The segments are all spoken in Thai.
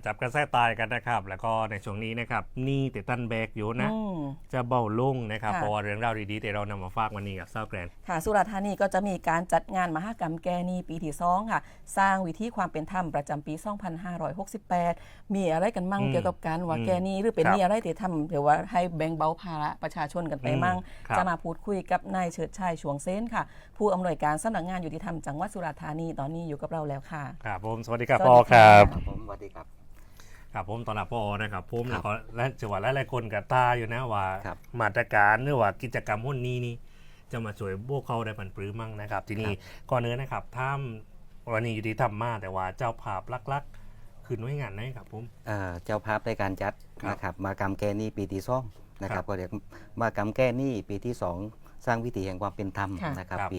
มาจับกระแสตายกันนะครับ แล้วก็ในช่วงนี้นะครับหนี่ติดตันแบกอยู่นะอืมจะเบาลงนะครับค่ะเพราะว่าเรื่องราวดีๆแต่เรานำมาฝากวันนี้กับเศร้าแกรนค่ะ สุราษฎร์ธานีก็จะมีการจัดงานมหกรรมแกนีปีที่สองค่ะ สร้างวิธีความเป็นธรรมประจำปี 2568 มีอะไรกันมั่งอืมเกี่ยวกับการว่าอืมแกนีหรือเป็นครับมีอะไรที่ทำเดี๋ยวว่าให้แบ่งเบาภาระประชาชนกันไปมั่งอืมครับ จะมาพูดคุยกับนายเฉิดชัยชวงเซ้นค่ะ ผู้อำนวยการสำนักงานยุติธรรมจังหวัดสุราษฎร์ธานีตอนนี้อยู่กับเราแล้วค่ะ ครับผมสวัสดีครับสวัสดีพ่อครับ ค่ะครับผมสวัสดีครับ ครับผมตอนรับพ่อนะครับผมครัแล้วบก็และจังหวัดหลายๆคนกับตาอยู่นะว่าครับ มาตรการหรือว่ากิจกรรมหุ่นนี้นี่จะมาช่วยพวกเขาได้ปันปรือมั่งนะครับ ทีนี้ก่อนเนื้อนะครับถ้าวันนี้อยู่ที่ทำมาแต่ว่าเจ้าภาพลักๆคือหน่วยงานไหนครับผมเอ่อเจ้าภาพในการจัดครับนะครับมากรรมแก้หนี้ปีที่สองนะคครัรับบก็เรียกมากรรมแก้หนี้ปีที่สองสร้างวิถีแห่งความเป็นธรรมค่ะ นะครับครับปี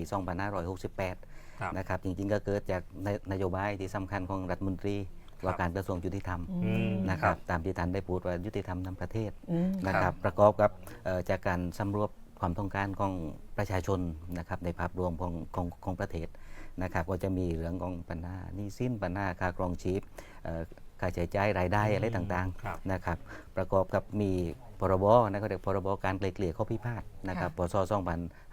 2568 ครับ นะครับจริงๆก็เกิดจากนนโยบายที่สำคัญของรัฐมนตรี ว่าการกระทรวงยุติธรรมอืมนะครับตามที่ท่านได้พูดว่ายุติธรรมทั้งประเทศอืมนะคครัรับบประกอบกับเอ่อจากการสำรวจความต้องการของประชาชนนะครับในภาพรวมของของของประเทศนะครับก็จะมีเรื่องของปัญหาหนี้สิ้นปัญหาค่าครองชีพเอ่อค่าใช้จ่ายรายได้อะไรต่างครับๆนะครับประกอบกับมีพรบนะครับเรียกพรบการไกลเกลี่ยข้อพิพาทนะครับค่ะพศ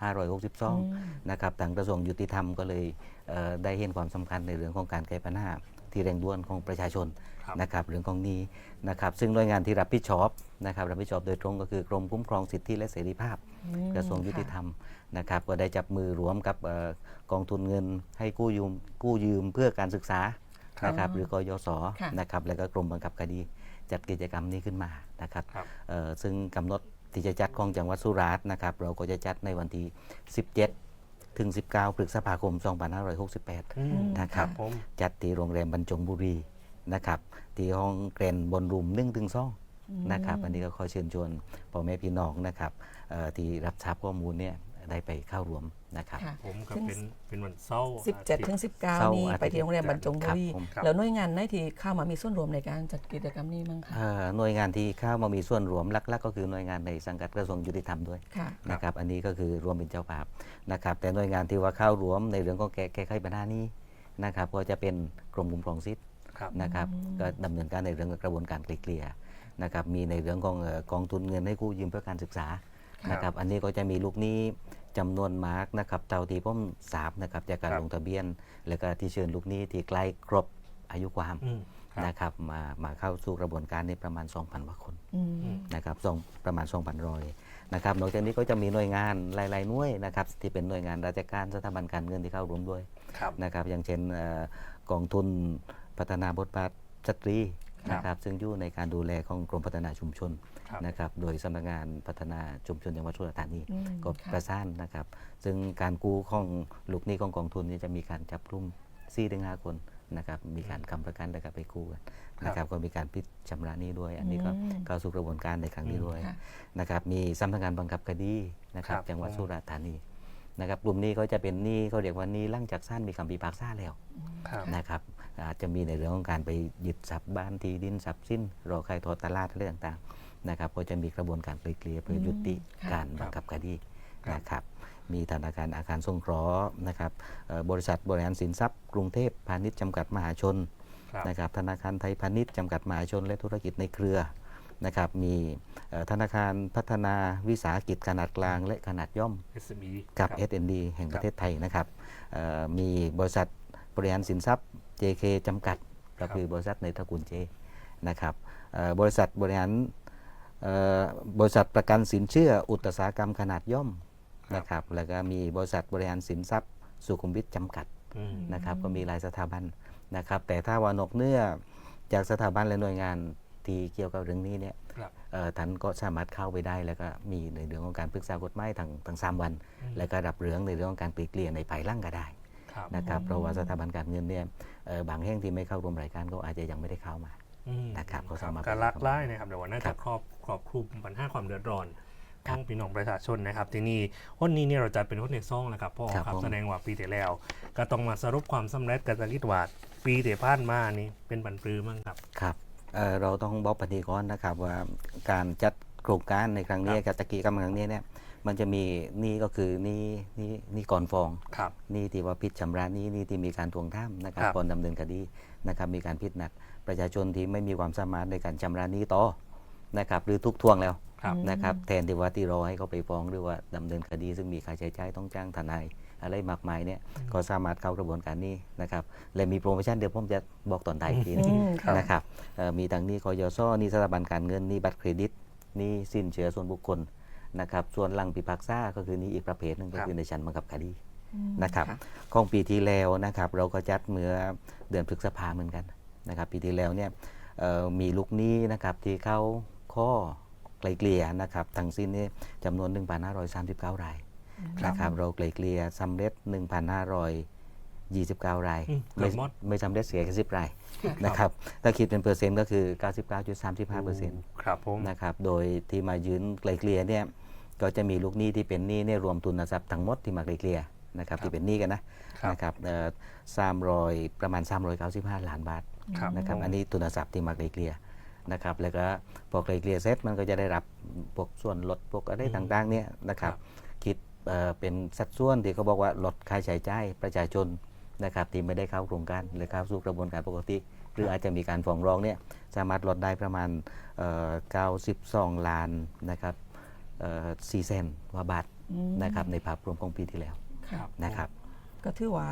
2562นะครับทางกระทรวงยุติธรรมก็เลยเอ่อได้เห็นความสำคัญในเรื่องของการแก้ปัญหา ที่เร่งด่วนของประชาชนครับนะครับเรื่องของนี้นะครับซึ่งหน่วยงานที่รับผิดชอบนะครับรับผิดชอบโดยตรงก็คือกรมคุ้มครองสิทธิและเสรีภาพอืมกระทรวงยุติธรรมนะครับก็ได้จับมือรวมกับเอ่อกองทุนเงินให้กู้ยืมกู้ยืมเพื่อการศึกษาครับนะครับหรือกยศค่ะนะครับแล้วก็กรมบังคับคดีจัดกิจกรรมนี้ขึ้นมานะครับครับเอ่อซึ่งกำหนดที่จะจัดของจังหวัดสุราษฎร์นะครับเราก็จะจัดในวันที่ 17 ถึง 19พฤษภาคม 2568อืมนะครับผมจัดที่โรงแรมบรรจงบุรีนะครับที่ห้องเกรนบนรูมหนึ่งถึงสองนะครับ อันนี้ก็ขอเชิญชวนพ่อแม่พี่น้องนะครับเอ่อที่รับทราบข้อมูลเนี่ย ได้ไปเข้าร่วมนะครับ ค่ะ ผมก็ซึ่งเป็นเป็นวันเศร้าร์17ถึงเศร้า19 นี้อาทิตย์ไปที่โรงเรียนบรรจงบุรีครับผมครับ แล้วหน่วยงานไหนที่เข้ามามีส่วนรวมในการจัดกิจกรรมนี้มั้งคะเอ่อหน่วยงานที่เข้ามามีส่วนรวมหลักๆ ก็คือหน่วยงานในสังกัดกระทรวงยุติธรรมด้วยค่ะ นะครับ อันนี้ก็คือรวมเป็นเจ้าภาพนะครับ แต่หน่วยงานที่ว่าเข้ารวมในเรื่องของแก้แก้ไขปัญหานี้นะครับ ก็จะเป็นกรมคุ้มครองสิทธิ์ครับ นะครับก็ดำเนินการในเรื่องกระบวนการไกลเกลี่ยนะครับมีในเรื่องของเอ่อกองทุนเงินให้กู้ยืมเพื่อการศึกษาครับ นะครับอันนี้ก็จะมีลูกหนี้ จำนวนมากนะครับเท่าที่ผมทราบนะครับจากการครับลงทะเบียน แล้วก็ที่เชิญลูกหนี้ที่ใกล้ครบอายุความอืมครับนะครับมามาเข้าสู่กระบวนการในประมาณ 2,000กว่าคนอืมนะครับสองประมาณ 2,000รอยนะครับนอกจากนี้ก็จะมีหน่วยงานหลายๆหน่วยนะครับที่เป็นหน่วยงานราชการสถาบันการเงินที่เข้าร่วมด้วยครับนะครับอย่างเช่นเอ่อกองทุนพัฒนาบทบาทสตรีครับ นะครับซึ่งอยู่ในการดูแลของกรมพัฒนาชุมชนครับนะครับโดยสำนักงานพัฒนาชุมชนจังหวัดสุราษฎร์ธานีอืมก็ค่ะประสานนะครับ ซึ่งการกู้ของลูกหนี้ของกองทุนนี้จะมีการจับกลุ่ม4ถึง5คนนะครับมีการค้ำประกันแล้วก็ไปกู้กันนะครับก็มีการพิจชำระหนี้ด้วย อันนี้ก็อืมเข้าสู่กระบวนการในครั้งนี้ด้วยค่ะนะครับมีสำนักงานบังคับคดีนะครับครับจังหวัดอืมสุราษฎร์ธานีนะครับกลุ่มนี้ก็จะเป็นหนี้เขาเรียกว่าหนี้หลั่งจากสั้นมีคำพิพากษาแล้วครับนะครับ อาจจะมีในเรื่องของการไปยึดทรัพย์บ้านที่ดินทรัพย์สินรอใครทอดตลาดอะไรต่างๆนะครับก็จะมีกระบวนการไกลเกลี่ยเพื่อยุติค่ะการบังคับคดีครับนะครับมีธนาคารอาคารสงเคราะห์นะครับเอ่อบริษัทบริหารสินทรัพย์กรุงเทพพาณิชย์จำกัดมหาชนครับนะครับธนาคารไทยพาณิชย์จำกัดมหาชน และธุรกิจในเครือนะครับมีเอ่อธนาคารพัฒนาวิสาหกิจขนาดกลางและขนาดย่อม SME กับครับ SND แห่งครับประเทศไทยนะครับเอ่อมีบริษัท บริหารสินทรัพย์ JK จำกัดก็คือบริษัทในตระกูล J นะครับเอ่อบริษัทบริหารเอ่อบริษัทประกันสินเชื่ออุตสาหกรรมขนาดย่อมนะครับแล้วก็มีบริษัทบริหารสินทรัพย์สุขุมวิทจำกัดอืมนะครับก็มีหลายสถาบันนะครับแต่ถ้าว่านอกเหนื้อจากสถาบันและหน่วยงานที่เกี่ยวกับเรื่องนี้เนี่ยครับเอ่อท่านก็สามารถเข้าไปได้แล้วก็มีในเรื่องของการปรึกษากฎหมายทางทางสามวัน แล้วก็รับเรื่องในเรื่องของการปลีกเกลี่ยในภายหล่างก็ได้ครับ นะครับเพราะว่าสถาบันการเงินเนี่ยเอ่อบางแห่งที่ไม่เข้าร่วมรายการก็อาจจะยังไม่ได้เข้ามาอืมนะครับเขาสามารถการลักไล่นะครับเดี๋ยววันน่าครัจะบครอบครอบคลุมปัญหาความเดือดร้อนขครัอบงพี่น้องประชาชนนะครับ ทีนี้วันนี้เนี่ยเราจะเป็นวันในซ่องแล้วครับพ่อครับครับผมแสดงว่าปีที่แล้ว ก็ต้องมาสรุปความสำเร็จกันสักนิดว่าปีที่ผ่านมานี่เป็นบันปลือมั้งครับครับเอ่อเราต้องบอกปฏิกรณ์นะครับว่าการจัดโครงการในครั้งนี้ครับกับตะกี้กรรมครั้งนี้เนี่ย มันจะมีหนี่ก็คือหนี่นี่นี่ก่อนฟ้องครับ หนี่ที่ว่าพิษชำระหนี้นี่ที่มีการทวงท่ามนะครับครับ ก่อนดำเนินคดีนะครับมีการพิษหนักประชาชนที่ไม่มีความสามารถในการชำระหนี้ต่อนะครับหรือทุกทวงแล้วครับ นะครับแทนที่ว่าที่รอให้เขาไปฟ้องหรือว่าดำเนินคดี ซึ่งมีค่าใช้จ่ายต้องจ้างทนายอะไรมากมายเนี่ยก็สามารถเข้ากระบวนการนี้นะครับและมีโปรโมชั่นเดี๋ยวผมจะบอกตอนท้ายอีกทีหนึง อืมค่ะ นะครับเอ่อมีทั้งหนี้กยศหนี้สถาบันการเงินหนี้บัตรเครดิตหนี้สินเชื่อส่วนบุคคล นะครับส่วนหลังพิพากษาก็คือหนี้อีกประเภทหนึงก็ครับคือในชั้นบังคับคดีอืมนะครับค่ะของปีที่แล้วนะครับเราก็จัดเมื่อเดือนพฤษภาเหมือนกันนะครับปีที่แล้วเนี่ยเอ่อมีลูกหนี้นะครับที่เข้าข้อไกลเกลี่ยนะครับทั้งสิ้นนี่จำนวน 1,539 รายนะครับเราไกลเกลี่ยสำเร็จ 1,529 รายอืมเกืไม่อบหมดไม่สำเร็จเสียแค่10รายค่ะนะครับถ้าคิดเป็นเปอร์เซ็นต์ก็คือ 99.35เปอร์เซ็นต์ครับผมนะครับโดยที่มายืนไกลเกลี่ยเนี่ย ก็จะมีลูกหนี้ที่เป็นหนี้เนี่ยรวมทุนทรัพย์ทั้งหมดที่มาไกลเกลี่ยนะครับที่เป็นหนี้กันนะครับนะครับเอ่อ300ประมาณ 395 ล้านบาทครับนะครับผมอันนี้ทุนทรัพย์ที่มาไกลเกลี่ยนะครับแล้วก็พอไกลเกลี่ยเสร็จมันก็จะได้รับพวกส่วนลดพวกอะไรต่างๆเนี่ยนะครับคิดเอ่อเป็นสัดส่วนที่เขาบอกว่าลดค่าใช้จ่ายประชาชนนะครับที่ไม่ได้เข้าโครงการหรือเข้าสู่กระบวนการปกติ หรืออาจจะมีการฟ้องร้องเนี่ยสามารถลดได้ประมาณเอ่อ92 ล้านนะครับ เอ่อ4เซนกว่าบาทอืมนะครับในภาพรวมของปีที่แล้วค่ะนะครับก็ถือว่า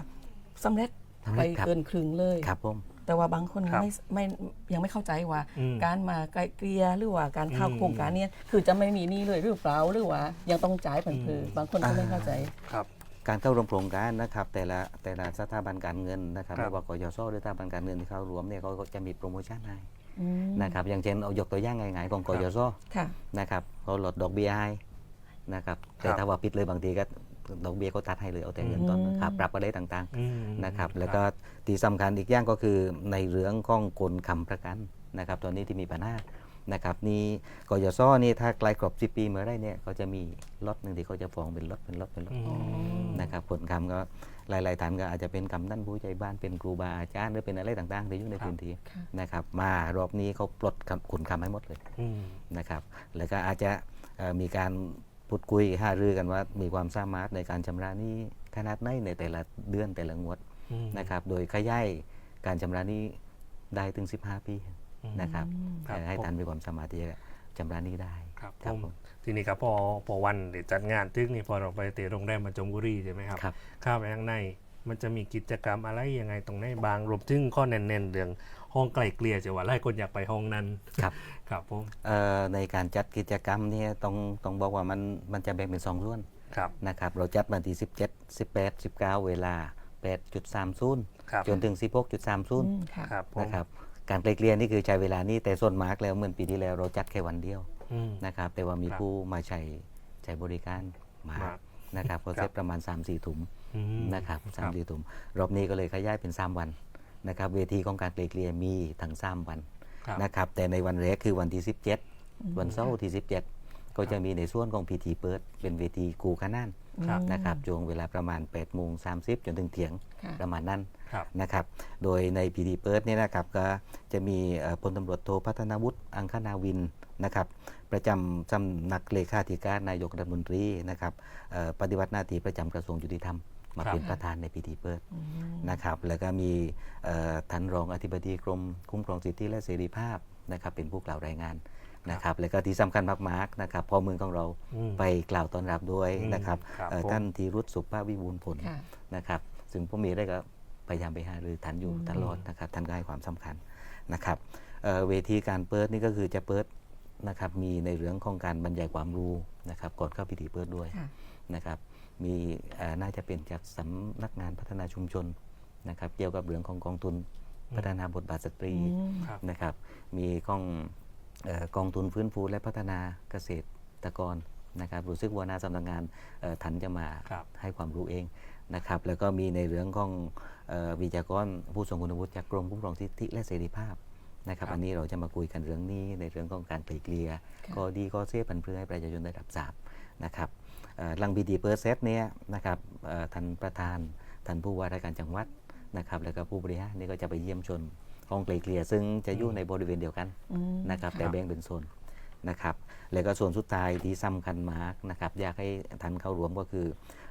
สำเร็จสำเร็ไปจครับเกินครึ่งเลยครับผมแต่ว่าบางคนครับไม่ไม่ยังไม่เข้าใจว่าอืมการมาไกลเกลี่ยหรือว่าการเข้าอืมโครงการเนี้คือจะไม่มีหนี้เลยหรือเปล่าหรือว่ายังต้องจ่ายผันพือบางคนก็ไม่เข้าใจครับการเข้าร่วมโครงการนะครับแต่ละแต่ละสถาบันการเงินนะครับครับไม่ว่ากยศหรือสถาบันการเงินที่เข้ารวมเนี่ยเขาก็จะมีโปรโมชั่นให้อืม นะครับอย่างเช่นเอายกตัวอย่างง่ายๆของกยศค่ะนะครับเขาลดดอกเบี้ยให้นะครับแต่ครับถ้าว่าปิดเลยบางทีก็ดอกเบี้ยเขาตัดให้เลยเอาแต่เงินต้นอืมค่าปรับอะไรต่างอืมๆนะครับแล้วก็ที่สำคัญอีกอย่างก็คือในเรื่องของกลคำประกันนะครับตอนนี้ที่มีปัญหา นะครับนี่กยศนี่ถ้าไกลครบ10 ปีเมื่อไรเนี่ยเขาจะมีล็อตหนึ่งที่เขาจะฟ้องเป็นล็อตเป็นล็อตเป็นล็อตอืมนะครับผลคำก็หลายๆท่านก็อาจจะเป็นกำนันผู้ใจบ้านเป็นครูบาอาจารย์หรือเป็นอะไรต่างๆที่อยู่ในครับพื้นที่ค่ะนะครับมารอบนี้เขาปลดคำขุนคำให้หมดเลยอืมนะครับแล้วก็อาจจะเอ่อมีการพูดคุยหารือกันว่ามีความสามารถในการชำระหนี้ขนาดไหนในแต่ละเดือนแต่ละงวดอืมนะครับโดยขยายการชำระหนี้ได้ถึง 15 ปีอืม นะครับครับเอ่อให้ท่านมีความสามารถที่จะชำระหนี้ได้ ครับครับผมผม ทีนี้ครับพอพอวันเดี๋ยวจัดงานตึกนี่พอเราไปเตะโรงแรมมาจมบุรีใช่ไหมครับครับ เข้าไปข้างในมันจะมีกิจกรรมอะไรยังไงตรงไหนบางรวมถึงข้อแน่นๆเรื่องห้องไกลเกลี่ยจะว่าหลายคนอยากไปห้องนั้นครับ ครับผมเอ่อในการจัดกิจกรรมเนี่ยต้องต้องบอกว่ามันมันจะแบ่งเป็นสองส่วนครับนะครับเราจัดวันที่ 17 18 19 เวลา 8.30 ครับจนถึงอืม16.30ค่ะ ครับผม นะครับ การไกลเกลี่ยนี่คือใช้เวลานี้แต่ส่วนมากแล้วเหมือนปีที่แล้วเราจัดแค่วันเดียวอืม นะครับแต่ว่ามีครับผู้มาใช้ใช้บริการมามากนะครับก็ครัเซบตประมาณ 3-4ถุงอืม นะครับคสารัมบสี่ถุงรอบนี้ก็เลยขยายเป็น 3 วันนะครับเวทีของการไกลเกลี่ยมีทั้ง3วันครับ นะครับแต่ในวันแรกคือวันที่ 17 วันเสาร์ที่ 17 ก็จะมีในส่วนของพิธีเปิด เป็นเวทีกูขนาน ครับ นะครับช่วงเวลาประมาณ8โมง30 จนถึงเที่ยงค่ะ ประมาณนั้นครับ นะครับ โดยในพิธีเปิดเนี่ยนะครับก็จะมีเอ่อพลตำรวจโทพัฒนาวุฒิอังคณาวินนะครับประจำสำนักเลขาธิการนายกรัฐมนตรีนะครับเอ่อปฏิบัติหน้าที่ประจำกระทรวงยุติธรรมมาครับเป็นประธานในพิธีเปิดอืมนะครับแล้วก็มีเอ่อท่านรองอธิบดีกรมคุ้มครองสิทธิและเสรีภาพนะครับเป็นผู้กล่าวรายงานนะครับแล้วก็ที่สำคัญมากๆนะครับพ่อเมืองของเราอืมไปกล่าวต้อนรับด้วยนะครับครับเอ่อผมท่านธีรุษสุภาพวิบูลย์ผลค่ะนะครับซึ่งผมมีได้ก็ พยายามไปหารือท่านอยู่อืมตลอดนะครับท่านก็ให้ความสำคัญนะครับเอ่อเวทีการเปิดนี่ก็คือจะเปิดนะครับมีในเรื่องของการบรรยายความรู้นะครับก่อนเข้าพิธีเปิดด้วยค่ะนะครับมีเอ่อน่าจะเป็นจากสำนักงานพัฒนาชุมชนนะครับเกี่ยวกับเรื่องของกองทุนพัฒนาบทบาทสตรีอืมครับนะครับมีกองเอ่อกองทุนฟื้นฟูและพัฒนาเกษตรกรนะครับรู้สึกว่าหนาสำนักงานเอ่อท่านจะมาครับให้ความรู้เอง นะครับแล้วก็มีในเรื่องของเอ่อวิจากรผู้ทรงคุณวุฒิจากกรมคุ้มครองสิทธิและเสรีภาพนะครับครับอันนี้เราจะมาคุยกันเรื่องนี้ในเรื่องของการไกลเกลี่ยค่ะก็ดีก็เสียปันเพื่อให้ประชาชนได้รับทราบนะครับเอ่อหลังบีดีเปิดเซตเนี่ยนะครับเอ่อท่านประธานท่านผู้ว่าราชการจังหวัดนะครับแล้วก็ผู้บริหารนี่ก็จะไปเยี่ยมชนห้องไกลเกลี่ยซึ่งจะอยู่ในบริเวณเดียวกันอืมนะครับค่ะแต่แบ่งเป็นโซน นะครับแล้วก็ส่วนสุดท้ายที่สำคัญมากนะครับอยากให้ท่านเข้ารวมก็คือ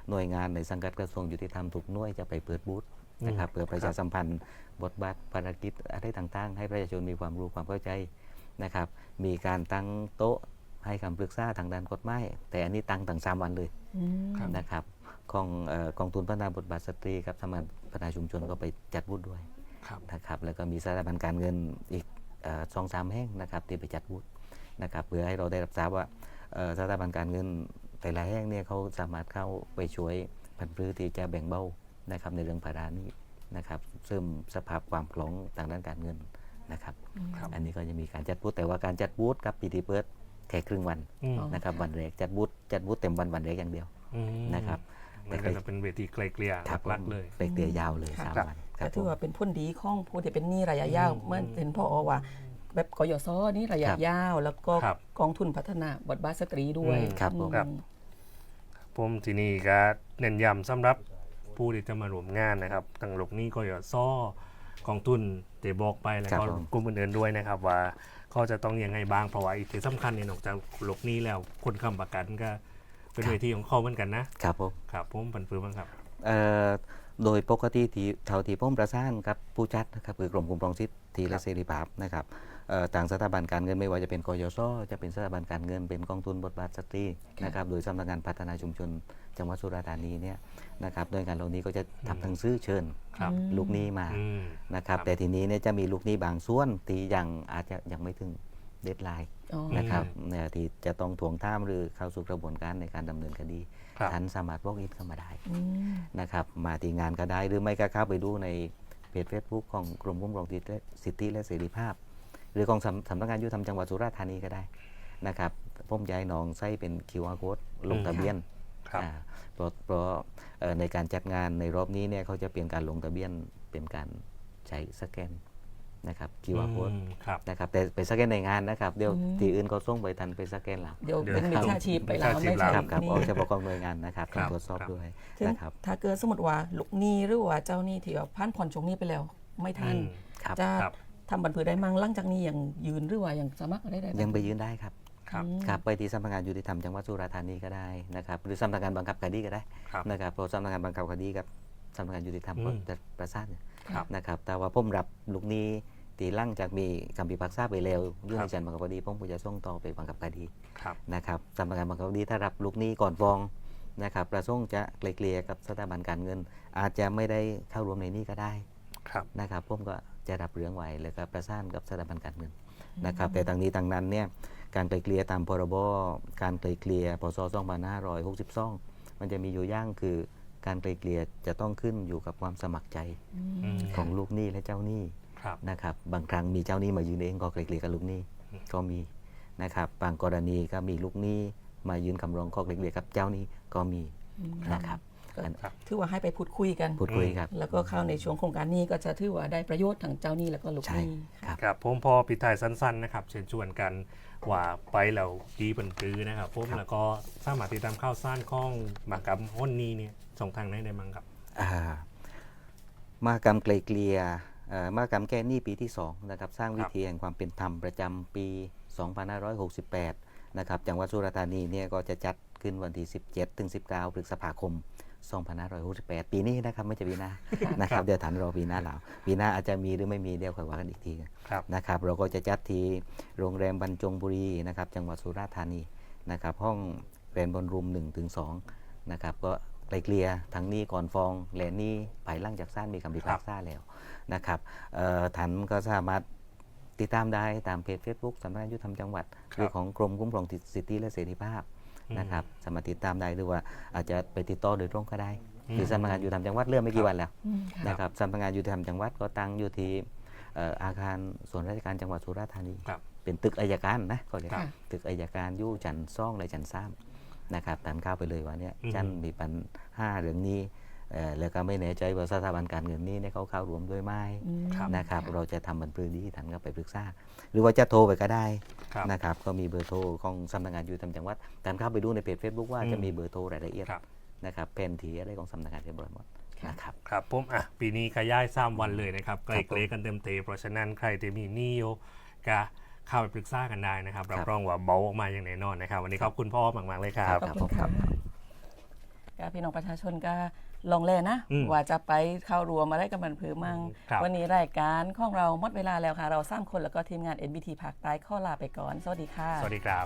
หน่วยงานในสังกัดกระทรวงยุติธรรมทุกหน่วยจะไปเปิดบูธนะครับเพื่อประชาสัมพันธ์บทบาทภารกิจอะไรต่างๆ ให้ประชาชนมีความรู้ความเข้าใจนะครับมีการตั้งโต๊ะให้คำปรึกษาทางด้านกฎหมายแต่อันนี้ตั้งตั้งสามวันเลยอืมครับนะครับของเอ่อกองทุนพัฒนาบทบาทสตรีครับสมาพัฒนาชุมชนก็ไปจัดบูธด้วยครับนะครับแล้วก็มีสถาบันการเงินอีกเอ่อสองสามแห่งนะครับที่ไปจัดบูธ นะครับเพื่อให้เราได้รับทราบว่าเอ่อสถาบันการเงินแต่ละแห่งเนี่ยเขาสามารถเข้าไปช่วยพันธุ์พืชที่จะแบ่งเบานะครับในเรื่องภาระนี้นะครับซึ่งสภาพความคล่องทางด้านการเงินนะครับครับ อันนี้ก็จะมีการจัดบูธแต่ว่าการจัดบูธกับปีที่เปิดแค่ครึ่งวันอืมนะครับวันแรกจัดบูธจัดบูธเต็มวันวันแรกอย่างเดียวอืมนะครับมันก็จะเป็นเวทีไกลเกลี่ยครับหลักๆเลยไปเกลี่ยยาวเลยค่ะสามครับวันคก็รับถือว่าเป็นพ้นดีของผู้ที่เป็นหนี้ระยะยาวอืมเมื่อเห็นพ่อว่า แบบกยศนี่ระยะครับยาว แล้วก็ครับ กองทุนพัฒนาบทบาทสตรีด้วยอืมครับผมอืมครับ ผมที่นี่ก็เน้นย้ำสำหรับผู้ที่จะมาร่วมงานนะครับตั้งหลกหนี้กยศกองทุนเตบอกไปแล้วครับก็ผม กลุ่มอื่นๆด้วยนะครับ ว่าเขาจะต้องยังไงบ้างเพราะว่าอีกที่สำคัญเนี่ยนอกจากหลกหนี้แล้วคนค้ำประกันก็เป็นเวทีของเขาเหมือนกันนะครับผม ครับผมปันฟื้นบ้างครับ เอ่อโดยปกติที่เท่าที่ผมประสานกับผู้จัดนะครับคือกรมคุ้มครองสิทธิครัและบเสรีภาพนะครับเอ่อ ต่างสถาบันการเงินไม่ว่าจะเป็นกยศจะเป็นสถาบันการเงินเป็นกองทุนบทบาทสตรีนะครับโดยสำนักงานพัฒนาชุมชนจังหวัดสุราษฎร์ธานีเนี่ยนะครับโดยงานเหล่านี้ก็จะทำหนังสือเชิญครับลูกหนี้มาอืมนะครับครับแต่ทีนี้เนี่ยจะมีลูกหนี้บางส่วนที่ยังอาจจะยังไม่ถึงเดทไลน์อ๋อนะครับอืมเนี่ยที่จะต้องทวงท่ามหรือเข้าสู่กระบวนการในการดำเนินคดีครับท่านสามารถวอกอินเข้ามาได้อืมนะครับมาที่งานก็ได้หรือไม่ก็เข้าไปดูในเพจเฟซบุ๊กของกรมคุ้มครองสิทธิและเสรีภาพ หรือของสำสำนักงานยุติธรรมจังหวัดสุราษฎร์ธานีก็ได้นะครับผมจะให้น้องใส่เป็น QR code ลงทะเบียนครับอ่าเพราะเพราะเอ่อในการจัดงานในรอบนี้เนี่ยเขาจะเปลี่ยนการลงทะเบียนเป็นการใช้สแกนนะครับ QR code อืมครับนะครับแต่ไปสแกนในงานนะครับ เดี๋ยวอืมที่อื่นเขาส่งไปทันไปสแกนหลังเดี๋ยวเดี๋ยวเป็นมิจฉาชีพไปแล้วมิจฉาชีพไม่ใช่ครับครับนี่ออกเฉพาะของหน่วยงานนะครับครัต้อบงตรวจสอบครับด้วยถึงนะครับถ้าเกิดสมมติว่าลูกหนี้หรือว่าเจ้าหนี้ที่ว่าพันผ่อนชงหนี้ไปแล้วไม่ทันอืมครับจะ ครับทำบันพือได้มั่งหลังจากนี้ยังยืนหรือว่ายังสามารถได้ได้บ้ายังไปยื่นได้ครับครับอืมครับไปที่สำนักงานยุติธรรมจังหวัดสุราษฎร์ธานีก็ได้นะครับหรือสำนักงานบังคับคดีก็ได้ครับ นะครับเพราะสำนักงานบังคับคดีกับสำนักงานยุติธรรมก็อืม จะประสานครับ นะครับ แต่ว่าผมรับลูกหนี้ตีหลั่งจากมีคำพิพากษาไปแล้วยื่นครัในบชั้นบังคับคดีผมก็จะส่งต่อไปบังคับคดี ครับ นะครับสำนักงานบังคับคดีถ้ารับลูกหนี้ก่อนฟ้องนะครับประสงค์จะไกลเกลี่ยกับสถาบันการเงิน อาจจะไม่ได้เข้ารวมในนี้ก็ได้ครับ นะครับผมก็ จะรับเรื่องไว้แล้วก็ประสานกับสถาบันการเงินนะครับ แต่ทางนี้ทางนั้นเนี่ยการไกลเกลี่ยตามพรบการไกลเกลี่ยพศ2562มันจะมีอยู่อย่างคือการไกลเกลี่ยจะต้องขึ้นอยู่กับความสมัครใจอืมของลูกหนี้และเจ้าหนี้ครับนะครับบางครั้งมีเจ้าหนี้มายืนเองก็ไกลเกลี่ยกับลูกหนี้ก็มีนะครับบางกรณีก็มีลูกหนี้มายืนคำร้องข้อไกลเกลี่ยกับเจ้าหนี้ก็มีนะครับ ก็อันถือว่าให้ไปพูดคุยกันพูดคุยครับ แล้วก็เข้าในช่วงโครงการนี้ก็จะถือว่าได้ประโยชน์ทั้งเจ้าหนี้แล้วก็ลูกใช่หนี้ครับครับผมพอปิดท้ายสั้น ๆ นะครับ เชิญชวนกันว่าไปแล้วดีเป็นปือนะครับผมแล้วก็สามารถติดตามข่าวสารของมหากรรมห้นนี้เนี่ยสองทางไหนได้มั้งครับอ่ามากรรมไกลเกลี่ยเอ่อมากรรมแก้หนี้ปีที่2นะครับสร้างวิธีแห่งความเป็นธรรมประจำปี 2568 นะครับจังหวัดสุราษฎร์ธานีเนี่ยก็จะจัดขึ้นวันที่ 17 ถึง 19 พฤษภาคม 2568 ปีนี้นะครับไม่ใช่ปีหน้านะครับเดี๋ยวฐานรอปีหน้าแล้วปีหน้าอาจจะมีหรือไม่มีเดี๋ยวค่อยว่ากันอีกทีครับนะครับเราก็จะจัดที่โรงแรมบรรจงบุรีนะครับจังหวัดสุราษฎร์ธานีนะครับห้องแรนบอลรูม1ถึง2นะครับก็ไกลเกลี่ยทั้งหนี้ก่อนฟ้องและหนี้ภายหลังจากศาลมีคำพิพากษาแล้วนะครับเอ่อท่านก็สามารถติดตามได้ตามเพจ Facebook สำนักงานยุติธรรมจังหวัดครับหรือของกรมคุ้มครองสิทธิและเสรีภาพ นะครับสามารถติดตามได้หรือว่าอาจจะไปติดต่อโดยตรงก็ได้หรือสำนักงานยุติธรรมจังหวัดเลื่อนไม่กี่วันแล้วอืมค่ะนะครับสำนักงานยุติธรรมจังหวัดก็ตั้งอยู่ที่เอ่ออาคารส่วนราชการจังหวัดสุราษฎร์ธานีครับเป็นตึกอายการนะก็เรียกค่ะตึกอายการอยู่จันทร์ซ่องและจันทร์ซ้ำนะครับตามเข้าไปเลยว่าเนี่ยอืมจันทร์มีปัญหาเรื่องนี้เอ่อ แล้วก็ไม่แน่ใจว่าสถาบันการเงินนี้เนี่ยเขาเข้ารวมด้วยไหมอืมครับนะครับ เราจะทำบันปลือดีท่านก็ไปปรึกษาหรือว่าจะโทรไปก็ได้ครับนะครับ ก็มีเบอร์โทรของสำนักงานยุติธรรมจังหวัดท่านเข้าไปดูในเพจ Facebook ว่าอืมจะมีเบอร์โทรรายละเอียดครับนะครับแผนที่อะไรของสำนักงานเรียบร้อยหมดนะครับครับผมอะปีนี้ขยายสามวันเลยนะครับไกลเกลี่ยกันเต็มเตะเพราะฉะนั้นใครที่มีหนี้โยกะเข้าไปปรึกษากันได้นะครับรับครับรองว่าเบาออกมาอย่างแน่นอนนะครับ วันนี้ขอบคุณพ่อมากๆเลยครับขอบคุณค่ะก็พี่น้องประชาชนก็ ลองแลนะอืมว่าจะไปเข้ารวมอะไรกับมันผือมั่งครับ วันนี้รายการของเราหมดเวลาแล้วค่ะ เราสามคนแล้วก็ทีมงาน NBT ภาคใต้ข้อลาไปก่อน สวัสดีค่ะ สวัสดีครับ